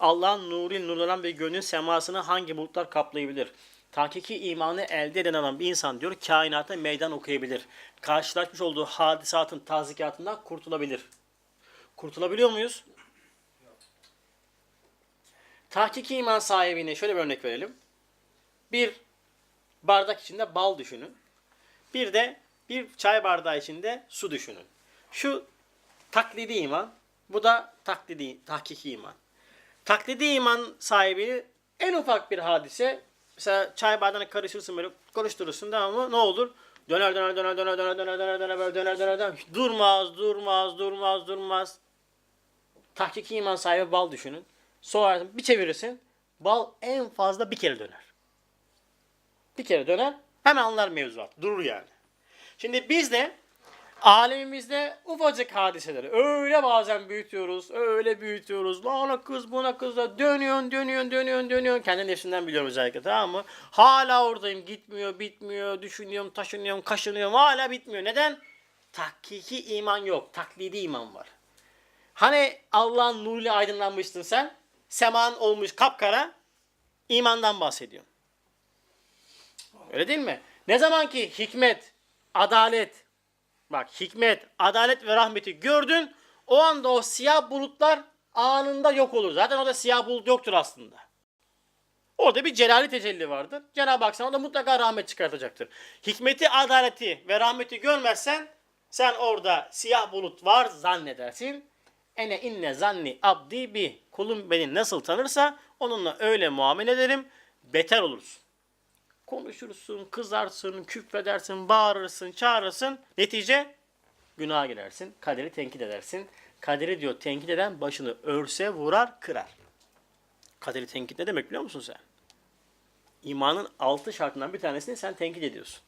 Allah'ın nuruyla nurlanan bir gönlün semasını hangi bulutlar kaplayabilir? Hakiki imanı elde eden adam bir insan diyor kainata meydan okuyabilir. Karşılaşmış olduğu hadisatın tazikatından kurtulabilir. Kurtulabiliyor muyuz? Tahkiki iman sahibine şöyle bir örnek verelim. Bir bardak içinde bal düşünün. Bir de bir çay bardağı içinde su düşünün. Şu taklidi iman, bu da taklidi, tahkiki iman. Taklidi iman sahibi en ufak bir hadise, mesela çay bardağına karışırsın böyle konuşturursun tamam mı? Ne olur? Döner döner döner döner döner döner döner döner böyle döner döner döner. Durmaz, durmaz, durmaz, durmaz. Tahkiki iman sahibi bal düşünün. Sonra bir çevirirsin. Bal en fazla bir kere döner. Bir kere döner. Hemen anlar mevzuat. Durur yani. Şimdi biz de alemimizde ufacık hadiseleri öyle bazen büyütüyoruz, öyle büyütüyoruz. La ona kız buna kız da dönüyorsun, dönüyorsun, dönüyorsun, dönüyorsun. Kendi nefsinden biliyorum özellikle tamam mı? Hala oradayım, gitmiyor, bitmiyor, düşünüyorum, taşınıyorum, kaşınıyorum. Hala bitmiyor. Neden? Tahkiki iman yok, taklidi iman var. Hani Allah'ın nuruyla aydınlanmıştın sen? Seman olmuş kapkara. imandan bahsediyorum. Öyle değil mi? Ne zaman ki hikmet, adalet, bak hikmet, adalet ve rahmeti gördün, o anda o siyah bulutlar anında yok olur. Zaten orada siyah bulut yoktur aslında. Orada bir celali tecelli vardır. Cenab-ı Hak sana da mutlaka rahmet çıkartacaktır. Hikmeti, adaleti ve rahmeti görmezsen sen orada siyah bulut var zannedersin. Ene inne zanni abdi bi. Kulum beni nasıl tanırsa onunla öyle muamele ederim. Beter olursun. Konuşursun, kızarsın, küfredersin, bağırırsın, çağırırsın. Netice günaha girersin. Kaderi tenkit edersin. Kaderi diyor tenkit eden başını örse vurar kırar. Kaderi tenkit ne demek biliyor musun sen? İmanın altı şartından bir tanesini sen tenkit ediyorsun.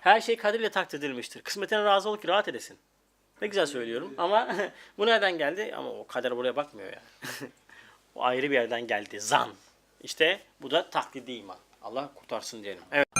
Her şey kaderle takdir edilmiştir. Kısmetine razı ol ki rahat edesin. Ne güzel söylüyorum ama bu nereden geldi? Ama o kader buraya bakmıyor yani. o ayrı bir yerden geldi. Zan. İşte bu da taklidi iman. Allah kurtarsın diyelim. Evet.